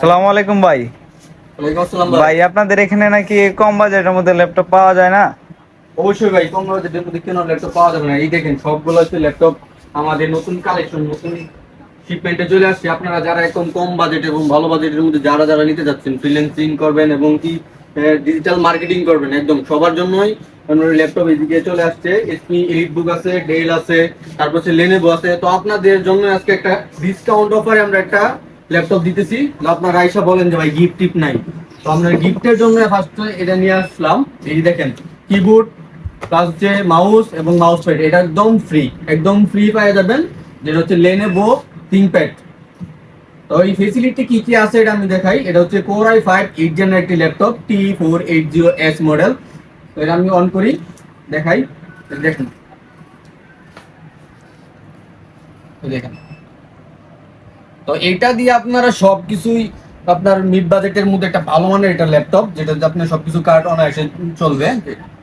সালামু আলাইকুম ভাই। ভাই। ভাই আপনাদের এখানে নাকি কম বাজেটের মধ্যে ল্যাপটপ পাওয়া যায় না? অবশ্যই ভাই কম বাজেটের মধ্যে কেন ল্যাপটপ পাওয়া যাবে না? এই দেখেন সবগুলো হচ্ছে ল্যাপটপ। আমাদের নতুন কালেকশন নতুন শিপমেন্টে চলে আসছে। আপনারা যারা একদম কম বাজেট এবং ভালো বাজেটের মধ্যে যারা যারা নিতে যাচ্ছেন ফ্রিল্যান্সিং করবেন এবং কি ডিজিটাল মার্কেটিং করবেন একদম সবার জন্যই ল্যাপটপ এদিকে চলে আসছে। এসপি এলিট বুক আছে ডেল আছে তারপর হচ্ছে লেনেভো আছে। তো আপনাদের জন্য আজকে একটা ডিসকাউন্ট অফারে আমরা একটা ল্যাপটপ দিতেছি। আপনারা আইসা বলেন যে ভাই গিফট টিপ নাই। তো আমরা গিফটের জন্য ফার্স্ট এটা নিয়ে আসলাম। এই যে দেখেন কিবোর্ড প্লাস হচ্ছে মাউস এবং মাউস প্যাড এটা একদম ফ্রি একদম ফ্রি পেয়ে যাবেন। যেটা হচ্ছে লেনেভো থিংপ্যাড তো এই ফেসিলিটি কি কি আছে এটা আমি দেখাই। এটা হচ্ছে কোর আই ফাইভ এইট জেনের একটি ল্যাপটপ টি four eight zero S model তো এটা আমি অন করি, দেখাই। দেখুন। দেখেন। তো এটা দিয়ে আপনারা সবকিছুই আপনার মিড বাজেটের মধ্যে একটা ভালো মানের এটা ল্যাপটপ যেটা আপনার সবকিছু কার্ড অনায়াসে চলবে।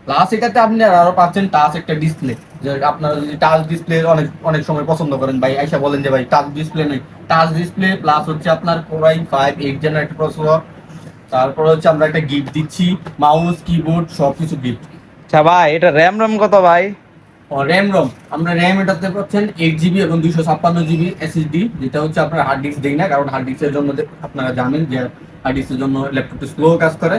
প্লাস এটাতে আপনি আরও পাচ্ছেন টাচ একটা ডিসপ্লে যে আপনারা যদি টাচ ডিসপ্লে অনেক অনেক সময় পছন্দ করেন, ভাই আইসা বলেন যে ভাই টাচ ডিসপ্লে নেই। টাচ ডিসপ্লে প্লাস হচ্ছে আপনার কোরাই ফাইভ এইট জেনার একটা প্রসেসর তারপর হচ্ছে আমরা একটা গিফট দিচ্ছি মাউস কিবোর্ড সবকিছু গিফট আচ্ছা ভাই, এটা র্যাম র্যাম কত ভাই? র্যাম রম আমরা র্যাম এটাতে পাচ্ছেন এইট জিবি এবং দুইশো ছাপ্পান্ন জিবি এসএসডি যেটা হচ্ছে আপনার হার্ড ডিস্ক দেই না, কারণ হার্ড ডিস্কের জন্য আপনারা জানেন যে হার্ড ডিস্কের জন্য ল্যাপটপটা স্লো কাজ করে,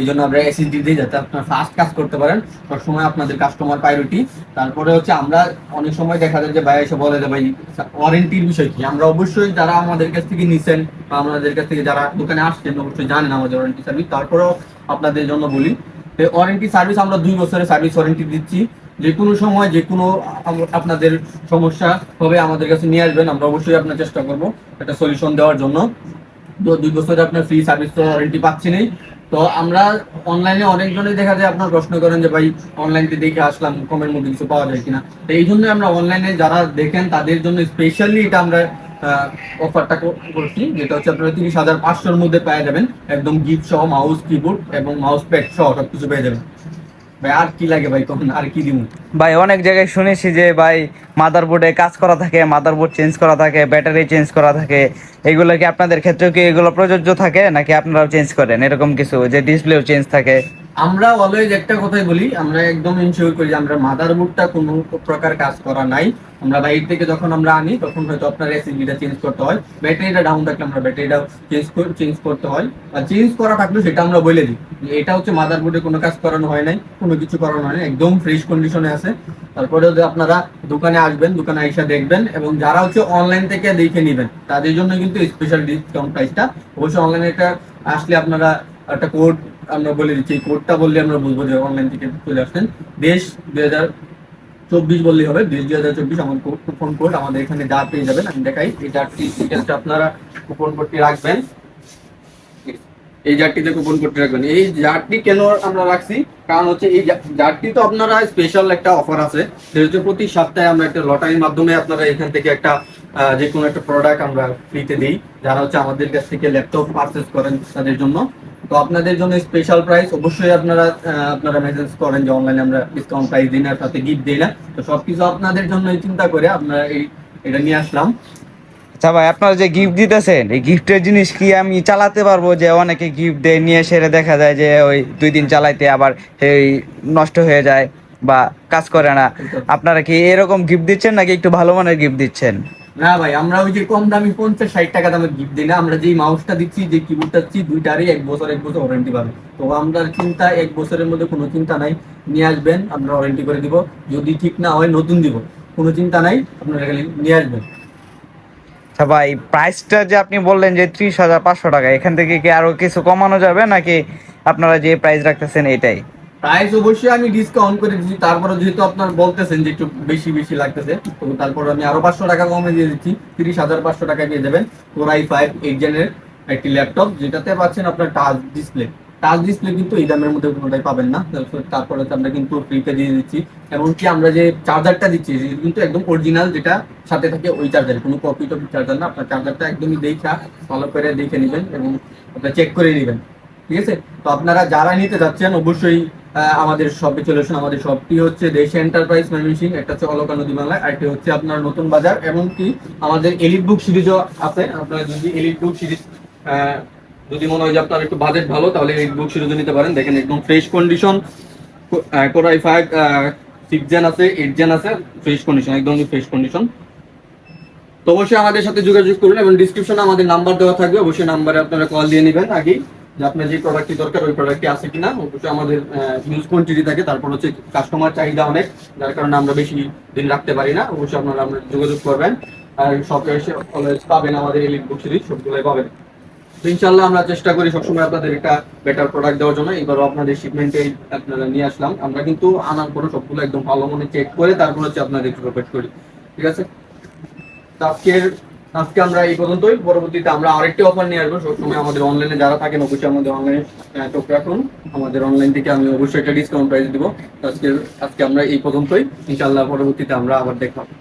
এই জন্য আমরা এসএসডি দিই যাতে আপনার ফাস্ট কাজ করতে পারেন। সবসময় আপনাদের কাস্টমার প্রায়োরিটি তারপরে হচ্ছে আমরা অনেক সময় দেখা যায় যে ভাই এসে বলে যে ভাই ওয়ারেন্টির বিষয় কি? আমরা অবশ্যই যারা আমাদের কাছ থেকে নিছেন বা আমাদের কাছ থেকে যারা দোকানে আসছেন, অবশ্যই জানেন আমাদের ওয়ারেন্টি সার্ভিস তারপরেও আপনাদের জন্য বলি ওয়ারেন্টি সার্ভিস আমরা দুই বছরের সার্ভিস ওয়ারেন্টি দিচ্ছি। যে কোনো সময় যে কোনো আপনাদের সমস্যা হবে আমাদের কাছে নিয়ে আসবেন, আমরা অবশ্যই আপনার চেষ্টা করব একটা সলিউশন দেওয়ার জন্য। তো দুই বছরে আপনার ফ্রি সার্ভিস তো ওয়ারেন্টি পাচ্ছি নেই। তো আমরা অনলাইনে অনেকজনই দেখা যায় আপনার প্রশ্ন করেন যে, ভাই অনলাইনে দেখে আসলাম, কমের মধ্যে কিছু পাওয়া যায় কিনা? তো এই জন্য আমরা অনলাইনে যারা দেখেন, তাদের জন্য স্পেশালি এটা আমরা অফারটা করছি, যেটা হচ্ছে আপনারা তিরিশ হাজার পাঁচশোর মধ্যে পেয়ে যাবেন। একদম গিফট সহ মাউস কিবোর্ড এবং মাউস প্যাড সহ সবকিছু পেয়ে যাবেন। ভাই অনেক জায়গায় শুনেছি যে ভাই মাদারবোর্ডে কাজ করা থাকে মাদারবোর্ড চেঞ্জ করা থাকে ব্যাটারি চেঞ্জ করা থাকে। এগুলো কি আপনাদের ক্ষেত্রেও কি এগুলো প্রযোজ্য থাকে, নাকি আপনারাও চেঞ্জ করেন? এরকম কিছু, যে ডিসপ্লেও চেঞ্জ থাকে। আমরা অলওয়েজ একটা কথাই বলি, আমরা একদম ইনশিওর করি যে আমরা মাদারবোর্ডটা কোনো প্রকার কাজ করা নাই। আমরা বাইরে থেকে যখন আমরা আনি, তখন হয়তো আপনার এসএসডিটা চেঞ্জ করতে হয়। ব্যাটারিটা ডাউন থাকলে আমরা ব্যাটারিটা চেঞ্জ চেঞ্জ করতে হয়। আর চেঞ্জ করা থাকলেও সেটা আমরা বলে দিই। যে এটা হচ্ছে মাদারবোর্ডে কোনো কাজ করানো হয় নাই, কোনো কিছু করানো হয় না একদম ফ্রেশ কন্ডিশনে আছে। তারপরে যদি আপনারা দোকানে আসবেন, দোকানে আইসা দেখবেন এবং যারা হচ্ছে অনলাইন থেকে দেখে নেবেন, তাদের জন্য কিন্তু স্পেশাল ডিসকাউন্ট প্রাইসটা অবশ্যই অনলাইনে একটা আসলে আপনারা একটা কোড আমরা বলে দিচ্ছি। এই কোডটা বললে আমরা বুঝব যে অনলাইন থেকে চলে আসছেন। দেশ দুই হাজার চব্বিশ বললেই হবে। দেশ দুই হাজার চব্বিশ আমার কুপন কোড আমাদের এখানে যা পেয়ে যাবেন আমি দেখাই। এই জারটি ডিটেলসটা আপনারা কুপন কোডটি রাখবেন। এই জারটিতে কুপন কোডটি রাখবেন। এই জারটি কেন আমরা রাখছি? কারণ হচ্ছে এই জারটি তো আপনারা স্পেশাল একটা অফার আছে। হচ্ছে প্রতি সপ্তাহে আমরা একটা লটারির মাধ্যমে আপনারা এখান থেকে একটা যে কোনো একটা প্রোডাক্ট আমরা ফ্রিতে দিই। যারা হচ্ছে আমাদের কাছ থেকে ল্যাপটপ পারচেস করেন তাদের জন্য। তো আপনাদের জন্য স্পেশাল প্রাইস অবশ্যই আপনারা আপনারা মেসেজ করেন যে অনলাইনে আমরা ডিসকাউন্ট প্রাইস দিই না সাথে গিফট দিই না। তো সবকিছু আপনাদের জন্য চিন্তা করে আপনারা এই এটা নিয়ে আসলাম। আচ্ছা ভাই আপনারা যে গিফট দিতেছেন এই গিফটের জিনিস কি আমি চালাতে পারব যে অনেকে গিফট দেয় নিয়ে সেরে দেখা যায় যে ওই দুই দিন চালাইতে আবার এই নষ্ট হয়ে যায় বা কাজ করে না। আপনারা কি এরকম গিফট দিচ্ছেন নাকি একটু ভালো মানের গিফট দিচ্ছেন? না ভাই, আমরা ওই যে কম দামি পঞ্চাশ ষাট টাকা দামের গিফট দিই না, আমরা যেই মাউসটা দিচ্ছি, যে কিবোর্ডটা দিচ্ছি, দুইটারই এক বছর এক বছর ওয়ারেন্টি পাবে। তো আমরা চিন্তা, এক বছরের মধ্যে কোনো চিন্তা নাই, নিয়ে আসবেন, আমরা ওয়ারেন্টি করে দিব। যদি ঠিক না হয়, নতুন দিব। কোনো চিন্তা নাই, আপনারা খালি নিয়ে আসবেন। আচ্ছা ভাই প্রাইসটা যে আপনি বললেন যে ত্রিশ হাজার পাঁচশো টাকা, এখান থেকে কি আরও কিছু কমানো যাবে? নাকি আপনারা যে প্রাইস রাখতেছেন, এটাই? প্রাইস অবশ্যই আমি ডিসকাউন্ট করে দিচ্ছি। তারপরে যেহেতু আপনার বলতেছেন যে একটু বেশি বেশি লাগতেছে, তো তারপর আমি আরও পাঁচশো টাকা কমে দিয়ে দিচ্ছি। তিরিশ হাজার পাঁচশো টাকা পেয়ে যাবেন ফোর আই ফাইভ এইট জেনের একটি ল্যাপটপ যেটাতে পাচ্ছেন আপনার টাচ ডিসপ্লে টাচ ডিসপ্লে কিন্তু এই দামের মধ্যে কোনোটাই পাবেন না। তারপরে আমরা কিন্তু ফ্রিতে দিয়ে দিচ্ছি। এমনকি আমরা যে চার্জারটা দিচ্ছি কিন্তু একদম অরিজিনাল যেটা সাথে থাকে ওই চার্জার কোনো কপি টপি চার্জার না। আপনার চার্জারটা একদমই দেখা ভালো করে দেখে নেবেন এবং আপনার চেক করে নেবেন। ঠিক আছে? তো আপনারা যারা নিতে যাচ্ছেন, অবশ্যই আমাদের শপে চলে আমাদের শপটি হচ্ছে? দেশ এন্টারপ্রাইজ ময়মনসিং একটা হচ্ছে অলকা নদী বাংলায় আরেকটি হচ্ছে আপনার নতুন বাজার, এমনকি আমাদের এলিট বুক সিরিজও আছে। আপনারা যদি এলিট বুক সিরিজ যদি মনে হয় যে আপনার একটু বাজেট ভালো, তাহলে এই বুক সিরিজ নিতে পারেন। দেখেন একদম fresh condition core i five six gen আছে এইট জেন আছে ফ্রেশ কন্ডিশন একদম ফ্রেশ কন্ডিশন তো অবশ্যই আমাদের সাথে যোগাযোগ করুন এবং ডিসক্রিপশনে আমাদের নাম্বার দেওয়া থাকবে। অবশ্যই নাম্বারে আপনারা কল দিয়ে নেবেন আগে। যে আপনার যে প্রোডাক্টটি দরকার, ওই প্রোডাক্টটি আছে কিনা অবশ্যই আমাদের ইউজ কোয়ান্টিটি থাকে, তারপর হচ্ছে কাস্টমার চাহিদা অনেক, যার কারণে আমরা বেশি দিন রাখতে পারি না অবশ্যই আপনারা আমরা যোগাযোগ করবেন, আর শপে এসে পাবেন আমাদের এলিট বুক সিরিজ সবগুলোই পাবেন। ইনশাল্লাহ আমরা চেষ্টা করি সবসময় আপনাদের একটা বেটার প্রোডাক্ট দেওয়ার জন্য, এবারও আপনাদের শিপমেন্টে আপনারা নিয়ে আসলাম, আমরা কিন্তু আনার পরে সবগুলো একদম ভালো মনে চেক করে তারপর হচ্ছে আপনাদের প্রোভাইড করি, ঠিক আছে? আজকের আজকে আমরা এই পর্যন্তই। পরবর্তীতে আমরা আরেকটি অফার নিয়ে আসব। সবসময় আমাদের অনলাইনে যারা থাকেন, অবশ্যই আমাদের অনলাইনে চোখ রাখুন। আমাদের অনলাইন থেকে আমি অবশ্যই একটা ডিসকাউন্ট প্রাইস দিব। আজকে আজকে আমরা এই পর্যন্তই। ইনশাল্লাহ পরবর্তীতে আমরা আবার দেখা হবে।